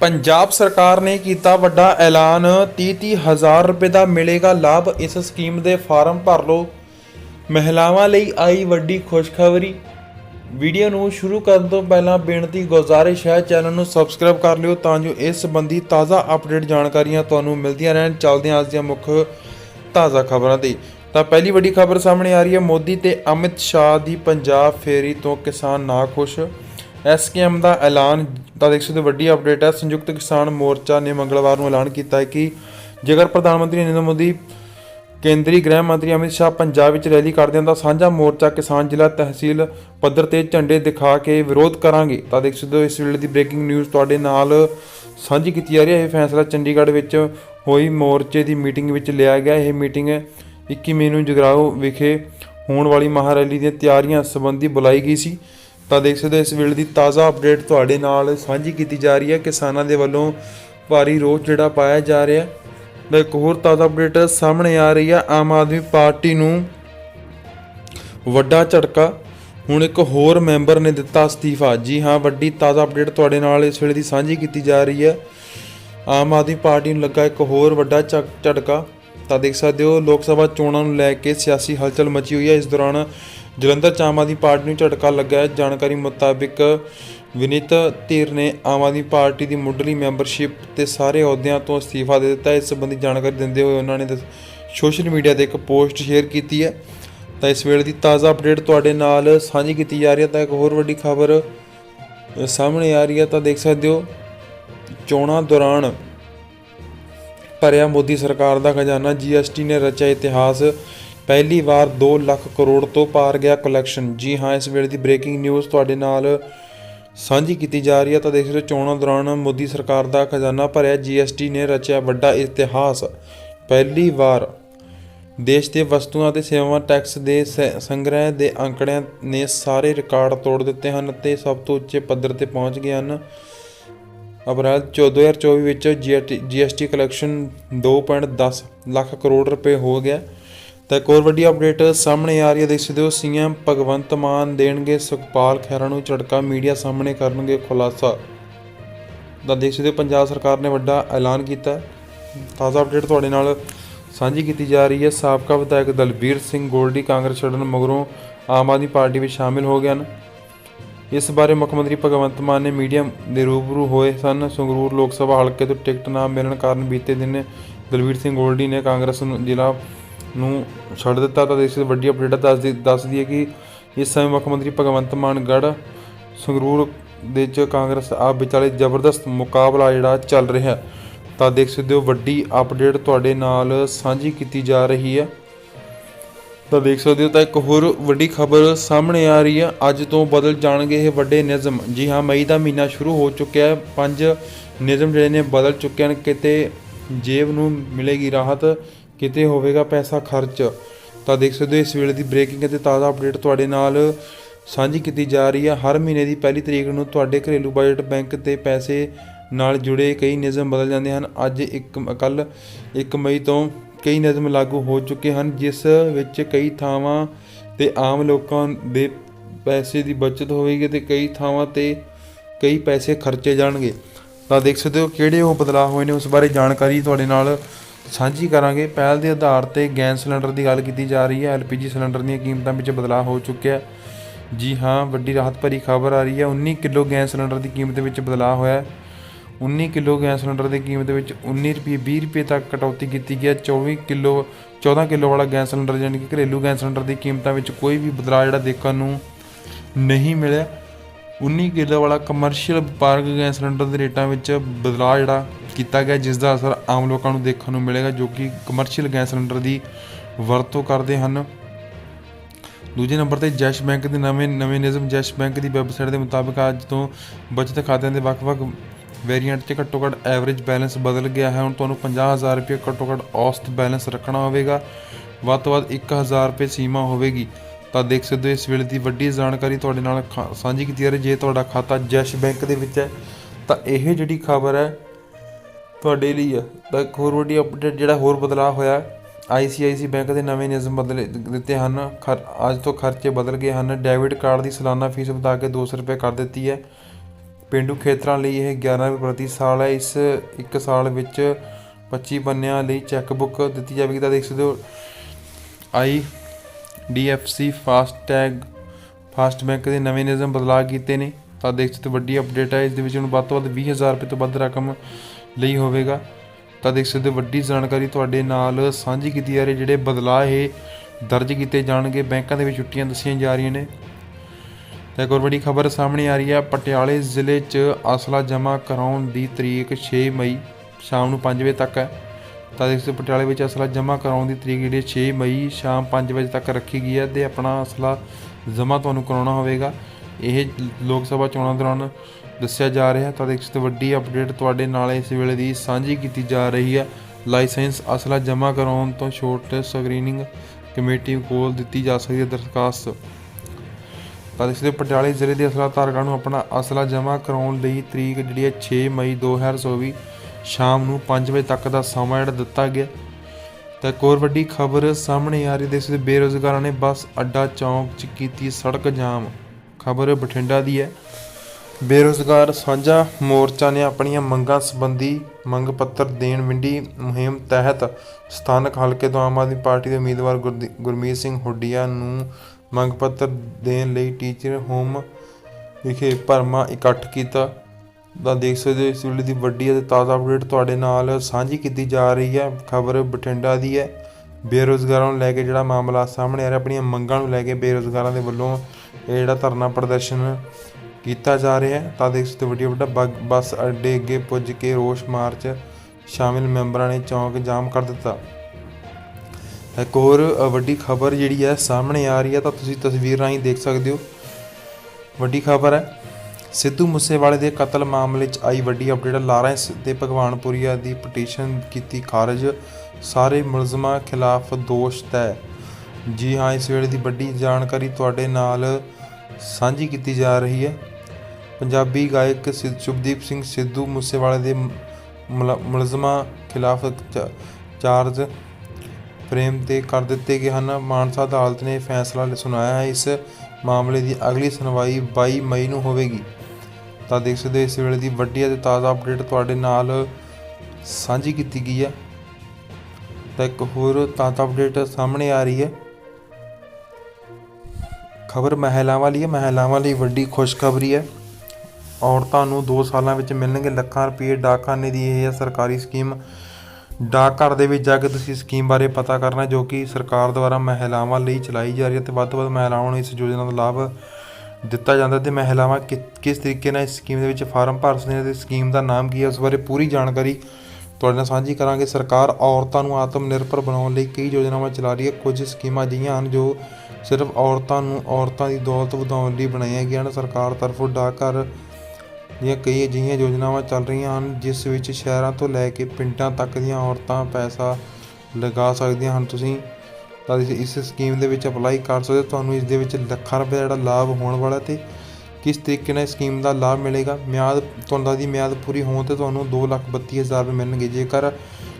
ਪੰਜਾਬ ਸਰਕਾਰ ਨੇ ਕੀਤਾ ਵੱਡਾ ਐਲਾਨ 30-30 ਹਜ਼ਾਰ ਰੁਪਏ ਦਾ ਮਿਲੇਗਾ ਲਾਭ ਇਸ ਸਕੀਮ ਦੇ ਫਾਰਮ ਭਰ ਲਓ। ਮਹਿਲਾਵਾਂ ਲਈ ਆਈ ਵੱਡੀ ਖੁਸ਼ਖਬਰੀ। ਵੀਡੀਓ ਨੂੰ ਸ਼ੁਰੂ ਕਰਨ ਤੋਂ ਪਹਿਲਾਂ ਬੇਨਤੀ ਗੁਜ਼ਾਰਿਸ਼ ਹੈ, ਚੈਨਲ ਨੂੰ ਸਬਸਕ੍ਰਾਈਬ ਕਰ ਲਿਓ ਤਾਂ ਜੋ ਇਸ ਸੰਬੰਧੀ ਤਾਜ਼ਾ ਅਪਡੇਟ ਜਾਣਕਾਰੀਆਂ ਤੁਹਾਨੂੰ ਮਿਲਦੀਆਂ ਰਹਿਣ। ਚੱਲਦੇ ਹਾਂ ਅੱਜ ਦੀਆਂ ਮੁੱਖ ਤਾਜ਼ਾ ਖਬਰਾਂ ਤੇ। ਤਾਂ ਪਹਿਲੀ ਵੱਡੀ ਖਬਰ ਸਾਹਮਣੇ ਆ ਰਹੀ ਹੈ, ਮੋਦੀ ਤੇ ਅਮਿਤ ਸ਼ਾਹ ਦੀ ਪੰਜਾਬ ਫੇਰੀ ਤੋਂ ਕਿਸਾਨ ਨਾ ਖੁਸ਼ ਐਸਕੇਐਮ ਦਾ ਐਲਾਨ ਤਾਂ ਦੇਖ ਸਕਦੇ ਹੋ, ਵੱਡੀ ਅਪਡੇਟ ਹੈ ਸੰਯੁਕਤ ਕਿਸਾਨ ਮੋਰਚਾ ਨੇ ਮੰਗਲਵਾਰ ਨੂੰ ਐਲਾਨ ਕੀਤਾ ਹੈ ਕਿ ਜੇਕਰ ਪ੍ਰਧਾਨ ਮੰਤਰੀ ਨਰਿੰਦਰ ਮੋਦੀ ਕੇਂਦਰੀ ਗ੍ਰਹਿ ਮੰਤਰੀ ਅਮਿਤ ਸ਼ਾਹ ਪੰਜਾਬ ਵਿੱਚ ਰੈਲੀ ਕਰਦੇ ਹਨ, ਤਾਂ ਸਾਂਝਾ ਮੋਰਚਾ ਕਿਸਾਨ ਜ਼ਿਲ੍ਹਾ ਤਹਿਸੀਲ ਪੱਧਰ ਤੇ ਝੰਡੇ ਦਿਖਾ ਕੇ ਵਿਰੋਧ ਕਰਾਂਗੇ। ਤਾਂ ਦੇਖ ਸਕਦੇ ਹੋ, ਇਸ ਵੇਲੇ ਦੀ ਬ੍ਰੇਕਿੰਗ ਨਿਊਜ਼ ਤੁਹਾਡੇ ਨਾਲ ਸਾਂਝੀ ਕੀਤੀ ਜਾ ਰਹੀ ਹੈ। ਇਹ ਫੈਸਲਾ ਚੰਡੀਗੜ੍ਹ ਵਿੱਚ ਹੋਈ ਮੋਰਚੇ ਦੀ ਮੀਟਿੰਗ ਵਿੱਚ ਲਿਆ ਗਿਆ। ਇਹ ਮੀਟਿੰਗ 21 ਮਈ ਨੂੰ ਜਗਰਾਓ ਵਿਖੇ ਹੋਣ ਵਾਲੀ ਮਹਾਰੈਲੀ ਦੀਆਂ ਤਿਆਰੀਆਂ ਸੰਬੰਧੀ ਬੁਲਾਈ ਗਈ ਸੀ। ਤਾਂ ਦੇਖ ਸਕਦੇ ਹੋ ਇਸ ਵੇਲੇ ਦੀ ਤਾਜ਼ਾ ਅਪਡੇਟ ਤੁਹਾਡੇ ਨਾਲ ਸਾਂਝੀ ਕੀਤੀ ਜਾ ਰਹੀ ਹੈ। ਕਿਸਾਨਾਂ ਦੇ ਵੱਲੋਂ ਭਾਰੀ ਰੋਸ ਜਿਹੜਾ ਪਾਇਆ ਜਾ ਰਿਹਾ ਹੈ। ਤਾਂ ਇੱਕ ਹੋਰ ਤਾਜ਼ਾ ਅਪਡੇਟ ਸਾਹਮਣੇ ਆ ਰਹੀ ਹੈ। ਆਮ ਆਦਮੀ ਪਾਰਟੀ ਨੂੰ ਵੱਡਾ ਝਟਕਾ। ਹੁਣ ਇੱਕ ਹੋਰ ਮੈਂਬਰ ਨੇ ਦਿੱਤਾ ਅਸਤੀਫਾ। ਜੀ ਹਾਂ, ਵੱਡੀ ਤਾਜ਼ਾ ਅਪਡੇਟ ਤੁਹਾਡੇ ਨਾਲ ਇਸ ਵੇਲੇ ਦੀ ਸਾਂਝੀ ਕੀਤੀ ਜਾ ਰਹੀ ਹੈ। ਆਮ ਆਦਮੀ ਪਾਰਟੀ ਨੂੰ ਲੱਗਾ ਇੱਕ ਹੋਰ ਵੱਡਾ ਝਕ- ਝਟਕਾ। ਤਾਂ ਦੇਖ ਸਕਦੇ ਹੋ, ਲੋਕ ਸਭਾ ਚੋਣਾਂ ਨੂੰ ਲੈ ਕੇ ਸਿਆਸੀ ਹਲਚਲ ਮਚੀ ਹੋਈ ਹੈ। ਇਸ ਦੌਰਾਨ ਜਲੰਧਰ ਚ ਆਮ ਆਦਮੀ ਪਾਰਟੀ ਨੂੰ ਝਟਕਾ ਲੱਗਾ ਹੈ। ਜਾਣਕਾਰੀ ਮੁਤਾਬਿਕ ਵਿਨੀਤ ਧੀਰ ਨੇ ਆਮ ਆਦਮੀ ਪਾਰਟੀ ਦੀ ਮੁੱਢਲੀ ਮੈਂਬਰਸ਼ਿਪ ਤੇ ਸਾਰੇ ਅਹੁਦਿਆਂ ਤੋਂ ਅਸਤੀਫਾ ਦੇ ਦਿੱਤਾ। ਹੈ। ਇਸ ਸੰਬੰਧੀ ਜਾਣਕਾਰੀ ਦਿੰਦੇ ਹੋਏ ਉਹਨਾਂ ਨੇ ਦੱਸ- ਸੋਸ਼ਲ ਮੀਡੀਆ ਤੇ ਇੱਕ ਪੋਸਟ ਸ਼ੇਅਰ ਕੀਤੀ ਹੈ। ਤਾਂ ਇਸ ਵੇਲੇ ਦੀ ਤਾਜ਼ਾ ਅਪਡੇਟ ਤੁਹਾਡੇ ਨਾਲ ਸਾਂਝੀ ਕੀਤੀ ਜਾ ਰਹੀ ਹੈ। ਤਾਂ ਇੱਕ ਹੋਰ ਵੱਡੀ ਖਬਰ ਸਾਹਮਣੇ ਆ ਰਹੀ ਹੈ। ਤਾਂ ਦੇਖ ਸਕਦੇ ਹੋ, ਚੋਣਾਂ ਦੌਰਾਨ ਭਰਿਆ ਮੋਦੀ ਸਰਕਾਰ ਦਾ ਖਜ਼ਾਨਾ। ਜੀਐਸਟੀ ਨੇ ਰਚਿਆ ਇਤਿਹਾਸ। ਪਹਿਲੀ ਵਾਰ 2 ਲੱਖ ਕਰੋੜ ਤੋਂ ਪਾਰ ਗਿਆ ਕਲੈਕਸ਼ਨ ਜੀ ਹਾਂ, ਇਸ ਵੇਲੇ ਦੀ ਬ੍ਰੇਕਿੰਗ ਨਿਊਜ਼ ਤੁਹਾਡੇ ਨਾਲ ਸਾਂਝੀ ਕੀਤੀ ਜਾ ਰਹੀ ਹੈ। ਤਾਂ ਦੇਖ ਰਹੇ ਚੋਣਾਂ ਦੌਰਾਨ ਮੋਦੀ ਸਰਕਾਰ ਦਾ ਖਜ਼ਾਨਾ ਭਰਿਆ ਜੀਐਸਟੀ ਨੇ ਰਚਿਆ ਵੱਡਾ ਇਤਿਹਾਸ। ਪਹਿਲੀ ਵਾਰ ਦੇਸ਼ ਦੇ ਵਸਤੂਆਂ ਅਤੇ ਸੇਵਾਵਾਂ ਟੈਕਸ ਦੇ ਸ- ਸੰਗ੍ਰਹਿ ਦੇ ਅੰਕੜਿਆਂ ਨੇ ਸਾਰੇ ਰਿਕਾਰਡ ਤੋੜ ਦਿੱਤੇ ਹਨ ਤੇ ਸਭ ਤੋਂ ਉੱਚੇ ਪੱਧਰ ਤੇ ਪਹੁੰਚ ਗਏ ਹਨ। ਅਪ੍ਰੈਲ 2024 ਵਿੱਚ ਜੀਐਸਟੀ ਕਲੈਕਸ਼ਨ 2.10 ਲੱਖ ਕਰੋੜ ਰੁਪਏ ਹੋ ਗਿਆ। ਤਾਂ ਇੱਕ ਹੋਰ ਵੱਡੀ ਅਪਡੇਟ ਸਾਹਮਣੇ ਆ ਰਹੀ ਹੈ, ਦੇਖ ਸਕਦੇ ਹੋ, ਸੀਐਮ ਭਗਵੰਤ ਮਾਨ ਦੇਣਗੇ ਸੁਖਪਾਲ ਖਹਿਰਾ ਨੂੰ ਝਟਕਾ ਮੀਡੀਆ ਸਾਹਮਣੇ ਕਰਨਗੇ ਖੁਲਾਸਾ। ਤਾਂ ਦੇਖ ਸਕਦੇ ਹੋ, ਪੰਜਾਬ ਸਰਕਾਰ ਨੇ ਵੱਡਾ ਐਲਾਨ ਕੀਤਾ ਤਾਜ਼ਾ ਅਪਡੇਟ ਤੁਹਾਡੇ ਨਾਲ ਸਾਂਝੀ ਕੀਤੀ ਜਾ ਰਹੀ ਹੈ। ਸਾਬਕਾ ਵਿਧਾਇਕ ਦਲਬੀਰ ਸਿੰਘ ਗੋਲਡੀ ਕਾਂਗਰਸ ਛੱਡਣ ਮਗਰੋਂ ਆਮ ਆਦਮੀ ਪਾਰਟੀ ਵਿੱਚ ਸ਼ਾਮਿਲ ਹੋ ਗਏ ਹਨ। ਇਸ ਬਾਰੇ ਮੁੱਖ ਮੰਤਰੀ ਭਗਵੰਤ ਮਾਨ ਨੇ ਮੀਡੀਆ ਦੇ ਰੂਬਰੂ ਹੋਏ ਸਨ। ਸੰਗਰੂਰ ਲੋਕ ਸਭਾ ਹਲਕੇ ਤੋਂ ਟਿਕਟ ਨਾ ਮਿਲਣ ਕਾਰਨ ਬੀਤੇ ਦਿਨ ਦਲਬੀਰ ਸਿੰਘ ਗੋਲਡੀ ਨੇ ਕਾਂਗਰਸ ਨੂੰ ਜ਼ਿਲ੍ਹਾ ਨੂੰ ਛੱਡ ਦਿੱਤਾ ਤਾਂ ਇਸ ਵੱਡੀ ਅਪਡੇਟ ਦੱਸਦੀ ਦੱਸਦੀ ਹੈ ਕਿ ਇਸ ਸਮੇਂ ਮੁੱਖ ਮੰਤਰੀ ਭਗਵੰਤ ਮਾਨ ਗੜ ਸੰਗਰੂਰ ਦੇ ਚ ਕਾਂਗਰਸ ਆਪ ਵਿਚਾਲੇ ਜ਼ਬਰਦਸਤ ਮੁਕਾਬਲਾ ਜਿਹੜਾ ਚੱਲ ਰਿਹਾ ਹੈ। ਤਾਂ ਦੇਖ ਸਕਦੇ ਹੋ, ਵੱਡੀ ਅਪਡੇਟ ਤੁਹਾਡੇ ਨਾਲ ਸਾਂਝੀ ਕੀਤੀ ਜਾ ਰਹੀ ਹੈ। ਤਾਂ ਦੇਖ ਸਕਦੇ ਹੋ ਤਾਂ ਇੱਕ ਹੋਰ ਵੱਡੀ ਖਬਰ ਸਾਹਮਣੇ ਆ ਰਹੀ ਹੈ। ਅੱਜ ਤੋਂ ਬਦਲ ਜਾਣਗੇ ਇਹ ਵੱਡੇ ਨਿਯਮ। ਜੀ ਹਾਂ, ਮਈ ਦਾ ਮਹੀਨਾ ਸ਼ੁਰੂ ਹੋ ਚੁੱਕਿਆ ਹੈ। ਪੰਜ ਨਿਯਮ ਜਿਹੜੇ ਨੇ ਬਦਲ ਚੁੱਕੇ ਹਨ। ਕਿਤੇ ਜੇਬ ਨੂੰ ਮਿਲੇਗੀ ਰਾਹਤ। ਕਿਤੇ ਹੋਵੇਗਾ ਪੈਸਾ ਖਰਚ, ਤਾਂ ਦੇਖ ਸਕਦੇ ਹੋ ਇਸ ਵੇਲੇ ਦੀ ਬ੍ਰੇਕਿੰਗ ਅਤੇ ਤਾਜ਼ਾ ਅਪਡੇਟ ਤੁਹਾਡੇ ਨਾਲ ਸਾਂਝੀ ਕੀਤੀ ਜਾ ਰਹੀ ਹੈ ਹਰ ਮਹੀਨੇ ਦੀ ਪਹਿਲੀ ਤਰੀਕ ਨੂੰ ਤੁਹਾਡੇ ਘਰੇਲੂ ਬਜਟ ਬੈਂਕ ਤੇ ਪੈਸੇ ਨਾਲ ਜੁੜੇ ਕਈ ਨਿਯਮ ਬਦਲ ਜਾਂਦੇ ਹਨ। ਅੱਜ ਇੱਕ ਕੱਲ 1 ਮਈ ਤੋਂ ਕਈ ਨਿਯਮ ਲਾਗੂ ਹੋ ਚੁੱਕੇ ਹਨ, ਜਿਸ ਵਿੱਚ ਕਈ ਥਾਵਾਂ ਤੇ ਆਮ ਲੋਕਾਂ ਦੇ ਪੈਸੇ ਦੀ ਬਚਤ ਹੋਵੇਗੀ ਤੇ ਕਈ ਥਾਵਾਂ ਤੇ ਕਈ ਪੈਸੇ ਖਰਚੇ ਜਾਣਗੇ। ਤਾਂ ਦੇਖ ਸਕਦੇ ਹੋ ਕਿਹੜੇ ਉਹ ਬਦਲਾਅ ਹੋਏ ਨੇ, ਉਸ ਬਾਰੇ ਜਾਣਕਾਰੀ ਤੁਹਾਡੇ ਨਾਲ ਸਾਂਝੀ ਕਰਾਂਗੇ। ਪਹਿਲ ਦੇ ਆਧਾਰ ਤੇ ਗੈਸ ਸਿਲੰਡਰ ਦੀ ਗੱਲ ਕੀਤੀ ਜਾ ਰਹੀ ਹੈ। ਐਲਪੀਜੀ ਸਿਲੰਡਰ ਦੀਆਂ ਕੀਮਤਾਂ ਵਿੱਚ ਬਦਲਾਅ ਹੋ ਚੁੱਕਿਆ ਹੈ। ਜੀ ਹਾਂ, ਵੱਡੀ ਰਾਹਤ ਭਰੀ ਖਬਰ ਆ ਰਹੀ ਹੈ। 19 ਕਿਲੋ ਗੈਸ ਸਿਲੰਡਰ ਦੀ ਕੀਮਤ ਵਿੱਚ ਬਦਲਾਅ ਹੋਇਆ ਹੈ। 19 ਕਿਲੋ ਗੈਸ ਸਿਲੰਡਰ ਦੀ ਕੀਮਤ ਵਿੱਚ 19 ਰੁਪਏ 20 ਰੁਪਏ ਤੱਕ ਕਟੌਤੀ ਕੀਤੀ ਗਈ ਹੈ। 24 ਕਿਲੋ 14 ਕਿਲੋ ਵਾਲਾ ਗੈਸ ਸਿਲੰਡਰ ਯਾਨੀ ਕਿ ਘਰੇਲੂ ਗੈਸ ਸਿਲੰਡਰ ਦੀ ਕੀਮਤਾਂ ਵਿੱਚ ਕੋਈ ਵੀ ਬਦਲਾਅ ਜਿਹੜਾ ਦੇਖਣ ਨੂੰ ਨਹੀਂ ਮਿਲਿਆ। 19 ਕਿਲੋ ਵਾਲਾ ਕਮਰਸ਼ੀਅਲ ਵਪਾਰਕ ਗੈਸ ਸਿਲੰਡਰ ਦੇ ਰੇਟਾਂ ਵਿੱਚ ਬਦਲਾਅ ਜਿਹੜਾ ਕੀਤਾ ਗਿਆ, ਜਿਸ ਦਾ ਅਸਰ ਆਮ ਲੋਕਾਂ ਨੂੰ ਦੇਖਣ ਨੂੰ ਮਿਲੇਗਾ, ਜੋ ਕਿ ਕਮਰਸ਼ੀਅਲ ਗੈਸ ਸਿਲੰਡਰ ਦੀ ਵਰਤੋਂ ਕਰਦੇ ਹਨ। ਦੂਜੇ ਨੰਬਰ ਤੇ ਜੈਸ਼ ਬੈਂਕ ਦੇ ਨਵੇਂ ਨਵੇਂ ਨਿਯਮ ਜੈਸ਼ ਬੈਂਕ ਦੀ ਵੈਬਸਾਈਟ ਦੇ ਮੁਤਾਬਕ ਅੱਜ ਤੋਂ ਬਚਤ ਖਾਤਿਆਂ ਦੇ ਵੱਖ-ਵੱਖ ਵੇਰੀਐਂਟ 'ਚ ਘੱਟੋ ਘੱਟ ਐਵਰੇਜ ਬੈਲੈਂਸ ਬਦਲ ਗਿਆ ਹੈ। ਹੁਣ ਤੁਹਾਨੂੰ 50000 ਰੁਪਏ ਘੱਟੋ ਘੱਟ ਔਸਤ ਬੈਲੈਂਸ ਰੱਖਣਾ ਹੋਵੇਗਾ। ਵੱਧ ਤੋਂ ਵੱਧ 1000 ਰੁਪਏ ਸੀਮਾ ਹੋਵੇਗੀ। ਤਾਂ ਦੇਖ ਸਕਦੇ ਹੋ, ਇਸ ਵੇਲੇ ਦੀ ਵੱਡੀ ਜਾਣਕਾਰੀ ਤੁਹਾਡੇ ਨਾਲ ਖਾ- ਸਾਂਝੀ ਕੀਤੀ ਜਾ ਰਹੀ ਜੇ ਤੁਹਾਡਾ ਖਾਤਾ ਜੈਸ਼ ਬੈਂਕ ਦੇ ਵਿੱਚ ਹੈ, ਤਾਂ ਇਹ ਜਿਹੜੀ ਖਬਰ ਹੈ ਤੁਹਾਡੇ ਲਈ ਹੈ ਤਾਂ ਇੱਕ ਹੋਰ ਵੱਡੀ ਅਪਡੇਟ ਜਿਹੜਾ ਹੋਰ ਬਦਲਾਅ ਹੋਇਆ ਆਈਸੀਆਈਸੀ ਬੈਂਕ ਦੇ ਨਵੇਂ ਨਿਯਮ ਬਦਲੇ ਦਿੱਤੇ ਹਨ। ਖਰ- ਅੱਜ ਤੋਂ ਖਰਚੇ ਬਦਲ ਗਏ ਹਨ। ਡੈਬਿਟ ਕਾਰਡ ਦੀ ਸਾਲਾਨਾ ਫੀਸ ਵਧਾ ਕੇ 200 ਰੁਪਏ ਕਰ ਦਿੱਤੀ ਹੈ। ਪੇਂਡੂ ਖੇਤਰਾਂ ਲਈ ਇਹ 11 ਰੁਪਏ ਪ੍ਰਤੀ ਸਾਲ ਹੈ। ਇਸ ਇੱਕ ਸਾਲ ਵਿੱਚ 25 ਬੰਨਿਆਂ ਲਈ ਚੈੱਕ ਬੁੱਕ ਦਿੱਤੀ ਜਾਵੇਗੀ। ਤਾਂ ਦੇਖ ਸਕਦੇ ਹੋ I DFC FASTag, fast bank ਦੇ ਨਵੇਂ ਨਿਯਮ ਬਦਲਾਅ ਕੀਤੇ ਨੇ। ਤਾਂ ਦੇਖ ਸਕਦੇ ਵੱਡੀ ਅਪਡੇਟ ਹੈ। ਇਸ ਦੇ ਵਿੱਚ ਹੁਣ ਵੱਧ ਤੋਂ ਵੱਧ 20000 ਰੁਪਏ ਤੋਂ ਵੱਧ ਰਕਮ ਲਈ ਹੋਵੇਗਾ। ਤਾਂ ਦੇਖ ਸਕਦੇ ਹੋ, ਵੱਡੀ ਜਾਣਕਾਰੀ ਤੁਹਾਡੇ ਨਾਲ ਸਾਂਝੀ ਕੀਤੀ ਜਾ ਰਹੀ ਹੈ। ਜਿਹੜੇ ਬਦਲਾਅ ਇਹ ਦਰਜ ਕੀਤੇ ਜਾਣਗੇ, ਬੈਂਕਾਂ ਦੇ ਵਿੱਚ ਛੁੱਟੀਆਂ ਦੱਸੀਆਂ ਜਾ ਰਹੀਆਂ ਨੇ। ਤੇ ਇੱਕ ਹੋਰ ਵੱਡੀ ਖਬਰ ਸਾਹਮਣੇ ਆ ਰਹੀ ਹੈ। ਪਟਿਆਲੇ ਜ਼ਿਲ੍ਹੇ 'ਚ ਅਸਲਾ ਜਮ੍ਹਾਂ ਕਰਾਉਣ ਦੀ ਤਰੀਕ 6 ਮਈ, ਸ਼ਾਮ ਨੂੰ 5 ਵਜੇ ਤੱਕ ਹੈ। ਤਾਂ ਦੇਖ ਸਕਦੇ ਪਟਿਆਲੇ ਵਿੱਚ ਅਸਲਾ ਜਮ੍ਹਾਂ ਕਰਾਉਣ ਦੀ ਤਰੀਕ ਜਿਹੜੀ ਹੈ 6 ਮਈ, ਸ਼ਾਮ 5 ਵਜੇ ਤੱਕ ਰੱਖੀ ਗਈ ਹੈ ਤੇ ਆਪਣਾ ਅਸਲਾ ਜਮ੍ਹਾਂ ਤੁਹਾਨੂੰ ਕਰਾਉਣਾ ਹੋਵੇਗਾ। ਇਹ ਲੋਕ ਸਭਾ ਚੋਣਾਂ ਦੌਰਾਨ ਦੱਸਿਆ ਜਾ ਰਿਹਾ ਤਾਂ ਦੇਖ ਸਕਦੇ ਵੱਡੀ ਅਪਡੇਟ ਤੁਹਾਡੇ ਨਾਲ ਇਸ ਵੇਲੇ ਦੀ ਸਾਂਝੀ ਕੀਤੀ ਜਾ ਰਹੀ ਹੈ। ਲਾਇਸੈਂਸ ਅਸਲਾ ਜਮ੍ਹਾਂ ਕਰਾਉਣ ਤੋਂ ਛੋਟ ਸਕਰੀਨਿੰਗ ਕਮੇਟੀ ਕੋਲ ਦਿੱਤੀ ਜਾ ਸਕਦੀ ਹੈ ਦਰਖਾਸਤ। ਤਾਂ ਇਸ ਦੇ ਪਟਿਆਲੇ ਜ਼ਿਲ੍ਹੇ ਦੇ ਅਸਲਾ ਧਾਰਕਾਂ ਨੂੰ ਆਪਣਾ ਅਸਲਾ ਜਮ੍ਹਾਂ ਕਰਾਉਣ ਲਈ ਤਰੀਕ ਜਿਹੜੀ ਹੈ 6 ਮਈ 2024 ਸ਼ਾਮ ਨੂੰ 5 ਵਜੇ ਤੱਕ ਦਾ ਸਮਾਂ ਜਿਹੜਾ ਦਿੱਤਾ ਗਿਆ। ਤਾਂ ਇੱਕ ਹੋਰ ਵੱਡੀ ਖਬਰ ਸਾਹਮਣੇ ਆ ਰਹੀ ਦੇਸ਼ ਦੇ ਬੇਰੋਜ਼ਗਾਰਾਂ ਨੇ ਬੱਸ ਅੱਡਾ ਚੌਂਕ 'ਚ ਕੀਤੀ ਸੜਕ ਜਾਮ। ਖਬਰ ਬਠਿੰਡਾ ਦੀ ਹੈ। ਬੇਰੁਜ਼ਗਾਰ ਸਾਂਝਾ ਮੋਰਚਾ ਨੇ ਆਪਣੀਆਂ ਮੰਗਾਂ ਸਬੰਧੀ ਮੰਗ ਪੱਤਰ ਦੇਣ ਵਿੰਡੀ ਮੁਹਿੰਮ ਤਹਿਤ ਸਥਾਨਕ ਹਲਕੇ ਤੋਂ ਆਮ ਆਦਮੀ ਪਾਰਟੀ ਦੇ ਉਮੀਦਵਾਰ ਗੁਰਦੀ- ਗੁਰਮੀਤ ਸਿੰਘ ਹੁੱਡੀਆ ਨੂੰ ਮੰਗ ਪੱਤਰ ਦੇਣ ਲਈ ਟੀਚਰ ਹੋਮ ਵਿਖੇ ਭਰਮਾ ਇਕੱਠ ਕੀਤਾ। ਤਾਂ ਦੇਖ ਸਕਦੇ ਹੋ ਇਸ ਵੇਲੇ ਦੀ ਵੱਡੀ ਅਤੇ ਤਾਜ਼ਾ ਅਪਡੇਟ ਤੁਹਾਡੇ ਨਾਲ ਸਾਂਝੀ ਕੀਤੀ ਜਾ ਰਹੀ ਹੈ। ਖਬਰ ਬਠਿੰਡਾ ਦੀ ਹੈ। ਬੇਰੁਜ਼ਗਾਰਾਂ ਨੂੰ ਲੈ ਕੇ ਜਿਹੜਾ ਮਾਮਲਾ ਸਾਹਮਣੇ ਆ ਰਿਹਾ, ਆਪਣੀਆਂ ਮੰਗਾਂ ਨੂੰ ਲੈ ਕੇ ਬੇਰੁਜ਼ਗਾਰਾਂ ਦੇ ਵੱਲੋਂ ਇਹ ਜਿਹੜਾ ਧਰਨਾ ਪ੍ਰਦਰਸ਼ਨ ਕੀਤਾ ਜਾ ਰਿਹਾ ਹੈ। ਤਾਂ ਦੇਖ ਸਕਦੇ ਵੱਡੀ ਵੱਡਾ ਬੱਗ- ਬੱਸ ਅੱਡੇ ਅੱਗੇ ਪੁੱਜ ਕੇ ਰੋਸ ਮਾਰਚ ਸ਼ਾਮਿਲ ਮੈਂਬਰਾਂ ਨੇ ਚੌਂਕ ਜਾਮ ਕਰ ਦਿੱਤਾ। ਇੱਕ ਹੋਰ ਵੱਡੀ ਖਬਰ ਜਿਹੜੀ ਹੈ, ਸਾਹਮਣੇ ਆ ਰਹੀ ਹੈ, ਤਾਂ ਤੁਸੀਂ ਤਸਵੀਰ ਰਾਹੀਂ ਦੇਖ ਸਕਦੇ ਹੋ। ਵੱਡੀ ਖਬਰ ਹੈ, ਸਿੱਧੂ ਮੂਸੇਵਾਲੇ ਦੇ ਕਤਲ ਮਾਮਲੇ 'ਚ ਆਈ ਵੱਡੀ ਅਪਡੇਟ। ਲਾਰੈਂਸ ਤੇ ਭਗਵਾਨਪੁਰੀਆ ਦੀ ਪਟੀਸ਼ਨ ਕੀਤੀ ਖਾਰਜ। ਸਾਰੇ ਮੁਲਜ਼ਮਾਂ ਖਿਲਾਫ ਦੋਸ਼ ਤੈਅ ਜੀ ਹਾਂ, ਇਸ ਵੇਲੇ ਦੀ ਵੱਡੀ ਜਾਣਕਾਰੀ ਤੁਹਾਡੇ ਨਾਲ ਸਾਂਝੀ ਕੀਤੀ ਜਾ ਰਹੀ ਹੈ। ਪੰਜਾਬੀ ਗਾਇਕ ਸਿ- ਸ਼ੁਭਦੀਪ ਸਿੰਘ ਸਿੱਧੂ ਮੂਸੇਵਾਲੇ ਦੇ ਮ- ਮੁਲਜ਼ਮਾਂ ਖਿਲਾਫ ਚ- ਚਾਰਜ ਫਰੇਮ ਤੇ ਕਰ ਦਿੱਤੇ ਗਏ ਹਨ। ਮਾਨਸਾ ਅਦਾਲਤ ਨੇ ਫੈਸਲਾ ਸੁਣਾਇਆ ਹੈ। ਇਸ ਮਾਮਲੇ ਦੀ ਅਗਲੀ ਸੁਣਵਾਈ 22 ਮਈ ਨੂੰ ਹੋਵੇਗੀ। ਤਾਂ ਦੇਖ ਸਕਦੇ ਹੋ ਇਸ ਵੇਲੇ ਦੀ ਵੱਡੀ ਅਤੇ ਤਾਜ਼ਾ ਅਪਡੇਟ ਤੁਹਾਡੇ ਨਾਲ ਸਾਂਝੀ ਕੀਤੀ ਗਈ ਹੈ। ਤਾਂ ਇੱਕ ਹੋਰ ਤਾਜ਼ਾ ਅਪਡੇਟ ਸਾਹਮਣੇ ਆ ਰਹੀ ਹੈ। ਖਬਰ ਮਹਿਲਾਵਾਂ ਲਈ ਹੈ। ਮਹਿਲਾਵਾਂ ਲਈ ਵੱਡੀ ਖੁਸ਼ਖਬਰੀ ਹੈ। ਔਰਤਾਂ ਨੂੰ 2 ਸਾਲਾਂ ਵਿੱਚ ਮਿਲਣਗੇ ਲੱਖਾਂ ਰੁਪਏ ਡਾਕਖਾਨੇ ਦੀ ਇਹ ਹੈ ਸਰਕਾਰੀ ਸਕੀਮ। ਡਾਕਘਰ ਦੇ ਵਿੱਚ ਜਾ ਕੇ ਤੁਸੀਂ ਸਕੀਮ ਬਾਰੇ ਪਤਾ ਕਰਨਾ ਜੋ ਕਿ ਸਰਕਾਰ ਦੁਆਰਾ ਮਹਿਲਾਵਾਂ ਲਈ ਚਲਾਈ ਜਾ ਰਹੀ ਹੈ ਤੇ ਵੱਧ ਤੋਂ ਵੱਧ ਮਹਿਲਾਵਾਂ ਨੂੰ ਇਸ ਯੋਜਨਾ ਦਾ ਲਾਭ ਦਿੱਤਾ ਜਾਂਦਾ ਤੇ ਮਹਿਲਾਵਾਂ ਕਿ- ਕਿਸ ਤਰੀਕੇ ਨਾਲ ਇਸ ਸਕੀਮ ਦੇ ਵਿੱਚ ਫਾਰਮ ਭਰ ਸਕਦੀਆਂ ਨੇ ਤੇ ਸਕੀਮ ਦਾ ਨਾਮ ਕੀ ਹੈ, ਉਸ ਬਾਰੇ ਪੂਰੀ ਜਾਣਕਾਰੀ ਤੁਹਾਡੇ ਨਾਲ ਸਾਂਝੀ ਕਰਾਂਗੇ। ਸਰਕਾਰ ਔਰਤਾਂ ਨੂੰ ਆਤਮ ਨਿਰਭਰ ਬਣਾਉਣ ਲਈ ਕਈ ਯੋਜਨਾਵਾਂ ਚਲਾ ਰਹੀ ਹੈ। ਕੁਝ ਸਕੀਮਾਂ ਅਜਿਹੀਆਂ ਹਨ ਜੋ ਸਿਰਫ ਔਰਤਾਂ ਨੂੰ ਔਰਤਾਂ ਦੀ ਦੌਲਤ ਵਧਾਉਣ ਲਈ ਬਣਾਈਆਂ ਗਈਆਂ ਹਨ। ਸਰਕਾਰ ਤਰਫੋਂ ਡਾਕਘਰ ਦੀਆਂ ਕਈ ਅਜਿਹੀਆਂ ਯੋਜਨਾਵਾਂ ਚੱਲ ਰਹੀਆਂ ਹਨ, ਜਿਸ ਵਿੱਚ ਸ਼ਹਿਰਾਂ ਤੋਂ ਲੈ ਕੇ ਪਿੰਡਾਂ ਤੱਕ ਦੀਆਂ ਔਰਤਾਂ ਪੈਸਾ ਲਗਾ ਸਕਦੀਆਂ ਹਨ। ਤੁਸੀਂ ਤਾਂ ਇਸ- ਸਕੀਮ ਦੇ ਵਿੱਚ ਅਪਲਾਈ ਕਰ ਸਕਦੇ ਹੋ। ਤੁਹਾਨੂੰ ਇਸ ਦੇ ਵਿੱਚ ਲੱਖਾਂ ਰੁਪਏ ਦਾ ਜਿਹੜਾ ਲਾਭ ਹੋਣ ਵਾਲਾ ਤੇ ਕਿਸ ਤਰੀਕੇ ਨਾਲ ਇਸ ਸਕੀਮ ਦਾ ਲਾਭ ਮਿਲੇਗਾ? ਮਿਆਦ, ਤੁਹਾਨੂੰ ਦੀ ਮਿਆਦ ਪੂਰੀ ਹੋਣ ਤੇ ਤੁਹਾਨੂੰ ਦੋ ਲੱਖ ਬੱਤੀ ਹਜ਼ਾਰ ਰੁਪਏ ਮਿਲਣਗੇ। ਜੇਕਰ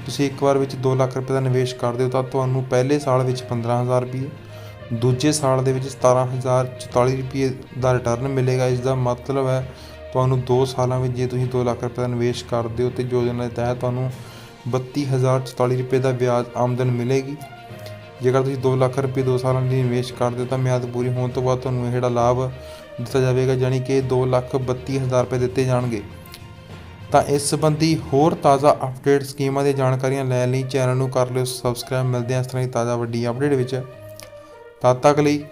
ਤੁਸੀਂ ਇੱਕ ਵਾਰ ਵਿੱਚ 2 ਲੱਖ ਰੁਪਏ ਦਾ ਨਿਵੇਸ਼ ਕਰਦੇ ਹੋ, ਤਾਂ ਤੁਹਾਨੂੰ ਪਹਿਲੇ ਸਾਲ ਵਿੱਚ 15000 ਰੁਪਏ, ਦੂਜੇ ਸਾਲ ਦੇ ਵਿੱਚ 17044 ਰੁਪਏ ਦਾ ਰਿਟਰਨ ਮਿਲੇਗਾ। ਇਸ ਦਾ ਮਤਲਬ ਹੈ ਤੁਹਾਨੂੰ 2 ਸਾਲਾਂ ਵਿੱਚ ਜੇ ਤੁਸੀਂ 2 ਲੱਖ ਰੁਪਏ ਦਾ ਨਿਵੇਸ਼ ਕਰਦੇ ਹੋ ਤੇ ਯੋਜਨਾ ਦੇ ਤਹਿਤ ਤੁਹਾਨੂੰ 32044 ਰੁਪਏ ਦਾ ਵਿਆਜ ਆਮਦਨ ਮਿਲੇਗੀ। ਜੇਕਰ ਤੁਸੀਂ 2 ਲੱਖ ਰੁਪਏ 2 ਸਾਲਾਂ ਲਈ ਨਿਵੇਸ਼ ਕਰਦੇ ਹੋ ਤਾਂ ਮਿਆਦ ਪੂਰੀ ਹੋਣ ਤੋਂ ਬਾਅਦ ਤੁਹਾਨੂੰ ਇਹ ਜਿਹੜਾ ਲਾਭ ਦਿੱਤਾ ਜਾਵੇਗਾ, ਯਾਨੀ ਕਿ 2 ਲੱਖ 32000 ਰੁਪਏ ਦਿੱਤੇ ਜਾਣਗੇ। ਤਾਂ ਇਸ ਸੰਬੰਧੀ ਹੋਰ ਤਾਜ਼ਾ ਅਪਡੇਟ ਸਕੀਮਾਂ ਦੀਆਂ ਜਾਣਕਾਰੀਆਂ ਲੈਣ ਲਈ ਚੈਨਲ ਨੂੰ ਕਰ ਲਿਓ ਸਬਸਕ੍ਰਾਈਬ। ਮਿਲਦੇ ਹਾਂ ਇਸ ਤਰ੍ਹਾਂ ਦੀ ਤਾਜ਼ਾ ਵੱਡੀ ਅਪਡੇਟ ਵਿੱਚ। ਤਦ ਤੱਕ ਲਈ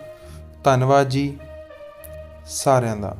ਧੰਨਵਾਦ ਜੀ ਸਾਰਿਆਂ ਦਾ।